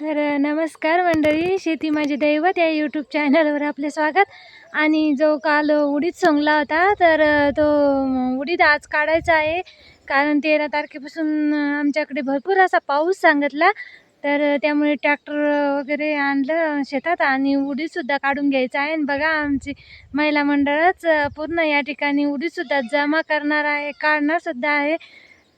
तर नमस्कार मंडळी. शेती माझे दैवत या यूट्यूब चॅनलवर आपले स्वागत. आणि जो काल उडीद सोंगला होता तर तो उडीद आज काढायचा आहे. कारण तेरा तारखेपासून आमच्याकडे भरपूर असा पाऊस सांगितला. तर त्यामुळे ट्रॅक्टर वगैरे आणलं शेतात आणि उडीदसुद्धा काढून घ्यायचं आहे. आणि बघा आमची महिला मंडळच पूर्ण या ठिकाणी उडीदसुद्धा जमा करणार आहे काढणारसुद्धा आहे.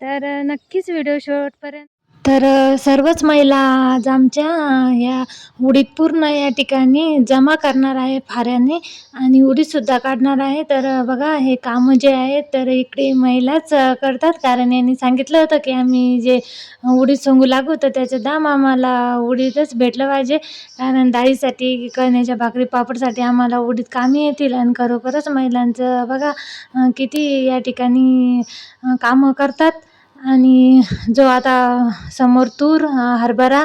तर नक्कीच व्हिडिओ शेवटपर्यंत तर सर्वच महिला आज आमच्या या उडीद पूर्ण या ठिकाणी जमा करणार आहे फाऱ्याने आणि उडीदसुद्धा काढणार आहे तर बघा हे कामं जे आहे तर इकडे महिलाच करतात. कारण यांनी सांगितलं होतं की आम्ही जे उडीद सोंगू लागू तर त्याचं दाम आम्हाला उडीदच भेटलं पाहिजे. कारण डाळीसाठी कण्याच्या भाकरी पापडसाठी आम्हाला उडीद कामी येतील आणि खरोखरच महिलांचं बघा किती या ठिकाणी कामं करतात. आणि जो आता समोर तूर हरभरा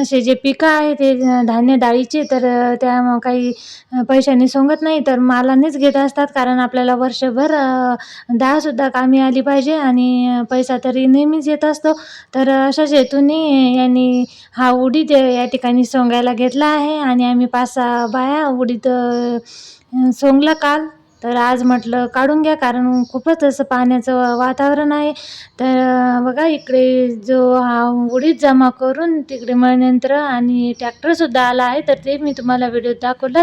असे जे पिकं आहे ते धान्य डाळीचे तर त्या काही पैशाने सोंगत नाही तर मालानेच घेत असतात कारण आपल्याला वर्षभर दहासुद्धा डाळसुद्धा कामी आली पाहिजे आणि पैसा तरी नेहमीच येत असतो. तर अशाच हेतूने यांनी हा उडीद या ठिकाणी सोंगायला घेतला आहे आणि आम्ही पाच सहा बाया उडीद सोंगला काल. तर आज म्हटलं काढून घ्या कारण खूपच असं पाण्याचं वातावरण आहे. तर बघा इकडे जो हा उडीद जमा करून तिकडे मळयंत्र आणि ट्रॅक्टरसुद्धा आला आहे तर ते मी तुम्हाला व्हिडिओ दाखवलं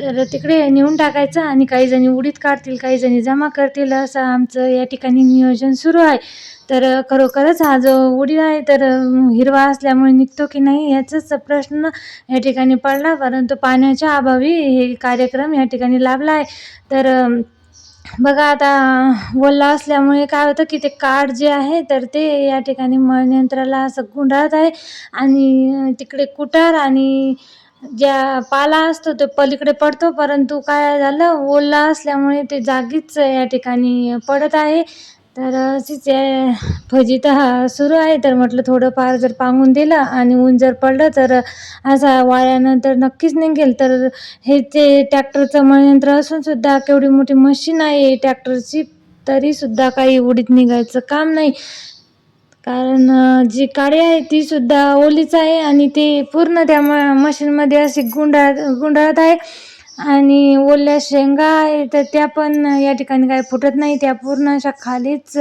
तर तिकडे नेऊन टाकायचं आणि काही जणी उडीद काढतील काही जणी जमा करतील असं आमचं या ठिकाणी नियोजन सुरू आहे. तर खरोखरच हा जो उडीद आहे तर हिरवा असल्यामुळे निघतो की नाही याचाच प्रश्न या ठिकाणी पडला. परंतु पाण्याच्या अभावी हे कार्यक्रम या ठिकाणी लाभला आहे. तर बघा आता ओला असल्यामुळे काय होतं की ते काठ जे आहे तर ते या ठिकाणी मळयंत्राला असं गुंडाळत आहे. आणि तिकडे कुटार आणि ज्या पाला असतो तो पलीकडे पडतो. परंतु काय झालं? ओला असल्यामुळे ते जागीच या ठिकाणी पडत आहे. तर अशीच या फजिती हा सुरू आहे. तर म्हटलं थोडंफार जर पांगून दिलं आणि ऊन जर पडलं तर असा वाळ्यानंतर नक्कीच निघेल. तर हे ते ट्रॅक्टरचं मळयंत्र असून सुद्धा केवढी मोठी मशीन आहे ट्रॅक्टरची तरीसुद्धा काही उडीत निघायचं काम नाही. कारण जी काळी आहे ती सुद्धा ओलीच आहे आणि ती पूर्ण त्या म मशीनमध्ये अशी गुंडाळत गुंडाळत आहे. आणि ओल्या शेंगा आहे तर त्या पण या ठिकाणी काही फुटत नाही. त्या पूर्ण अशा खालीच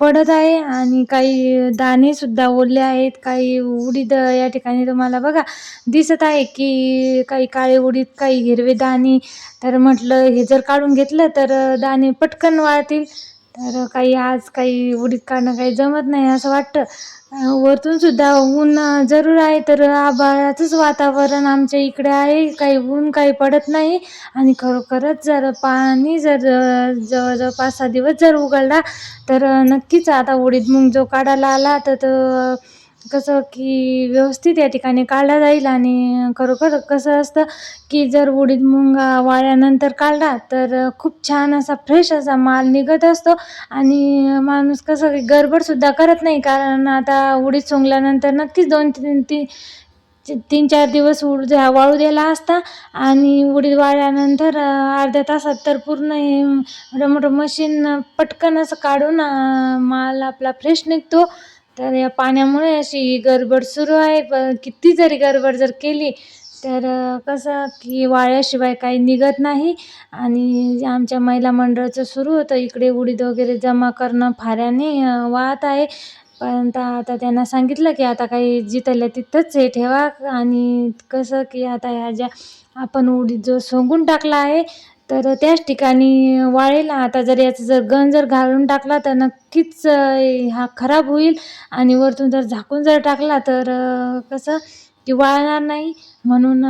पडत आहे. आणि काही दाणेसुद्धा ओले आहेत. काही उडीद या ठिकाणी तुम्हाला बघा दिसत आहे की काही काळे उडीद काही हिरवे दाणे. तर म्हटलं हे जर काढून घेतलं तर दाणे पटकन वाळतील. तर काही आज काही उडीद काढणं काही जमत नाही असं वाटतं. वरतून सुद्धा ऊन जरूर आहे तर आभाळाचंच वातावरण आमच्या इकडे आहे. काही ऊन काही पडत नाही. आणि खरोखरच जर पाणी जर जवळजवळ पाच सहा दिवस जर उघडला तर नक्कीच आता उडीद मूग जो काढायला आला तर तो कसं की व्यवस्थित या ठिकाणी काढला जाईल आणि खरोखर कसं असतं की जर उडीद मुंगा वाळ्यानंतर वाळल्यानंतर काढला तर खूप छान असा फ्रेश असा माल निघत असतो आणि माणूस कसं की गडबडसुद्धा करत नाही. कारण आता उडीद सोंगल्यानंतर नक्कीच दोन तीन ती तीन चार दिवस उड वाळू द्यायला असता आणि उडीद वाळल्यानंतर अर्ध्या तासात तर पूर्ण हे मोठं मशीन पटकन असं काढून माल आपला फ्रेश निघतो. तर या पाण्यामुळे अशी गडबड सुरू आहे. प किती जरी गडबड जर केली तर कसं की वाळ्याशिवाय काही निघत नाही. आणि आमच्या महिला मंडळाचं सुरू होतं इकडे उडीद वगैरे जमा करणं फाऱ्याने वाहत आहे. पण आता त्यांना सांगितलं की आता काही जिथल्या तिथंच हे ठेवा. आणि कसं की आता ह्या ज्या आपण उडीद जो सोंगून टाकला आहे तर त्याच ठिकाणी वाळेल आता जर याचं जर गन जर घालून टाकला तर नक्कीच हा खराब होईल. आणि वरतून जर झाकून जर टाकला तर कसं की वाळणार नाही म्हणून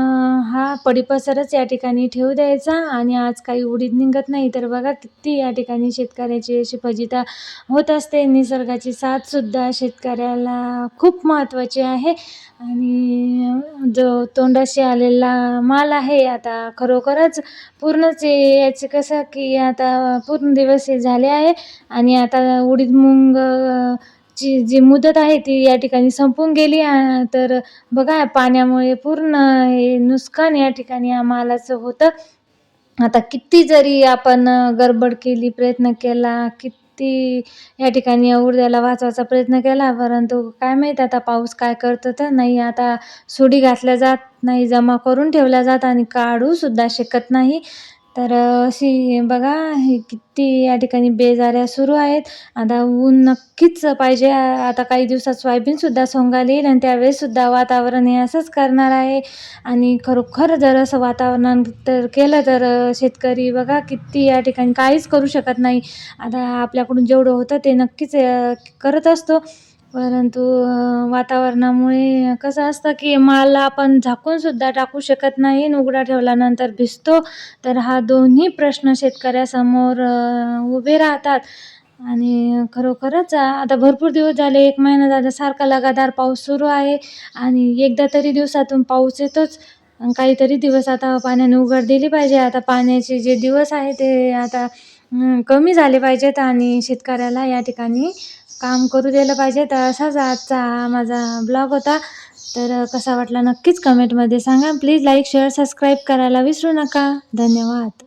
हा पडीपसरच या ठिकाणी ठेवू द्यायचा. आणि आज काही उडीद निघत नाही तर बघा किती या ठिकाणी शेतकऱ्याची अशी फजिता होत असते. निसर्गाची साथसुद्धा शेतकऱ्याला खूप महत्त्वाची आहे. आणि जो तोंडाशी आलेला माल आहे आता खरोखरच पूर्णच याचं कसं की आता पूर्ण दिवस हे झाले आहे. आणि आता उडीद मूग ची जी मुदत आहे ती या ठिकाणी संपून गेली तर बघा पाण्यामुळे पूर्ण हे नुकसान या ठिकाणी या मालाचं होतं. आता किती जरी आपण गडबड केली प्रयत्न केला की किती या ठिकाणी उडद्याला वाचवायचा प्रयत्न केला परंतु काय माहीत आता पाऊस काय करतो तर नाही आता सुडी घातल्या जात नाही जमा करून ठेवल्या जात आणि काढूसुद्धा शकत नाही. तर अशी बघा हे किती या ठिकाणी बेजाऱ्या सुरू आहेत. आता ऊन नक्कीच पाहिजे. आता काही दिवसात सोयाबीनसुद्धा सोंगायला येईल आणि त्यावेळेससुद्धा वातावरण हे असंच करणार आहे. आणि खरोखर जर असं वातावरण तर केलं तर शेतकरी बघा किती या ठिकाणी काहीच करू शकत नाही. आता आपल्याकडून जेवढं होतं ते नक्कीच करत असतो. परंतु वातावरणामुळे कसं असतं की माल आपण झाकूनसुद्धा टाकू शकत नाही आणि उघडा ठेवल्यानंतर भिजतो. तर हा दोन्ही प्रश्न शेतकऱ्यासमोर उभे राहतात. आणि खरोखरच आता भरपूर दिवस झाले एक महिना झाला सारखा लगातार पाऊस सुरू आहे. आणि एकदा तरी दिवसातून पाऊस येतोच. काहीतरी दिवस आता पाण्याने उघड दिली पाहिजे. आता पाण्याचे जे दिवस आहे ते आता कमी झाले पाहिजेत. आणि शेतकऱ्याला या ठिकाणी काम करू दिलं पाहिजे. तर असाच आजचा हा माझा ब्लॉग होता. तर कसा वाटला नक्कीच कमेंटमध्ये सांगा. प्लीज लाईक शेअर सबस्क्राईब करायला विसरू नका. धन्यवाद.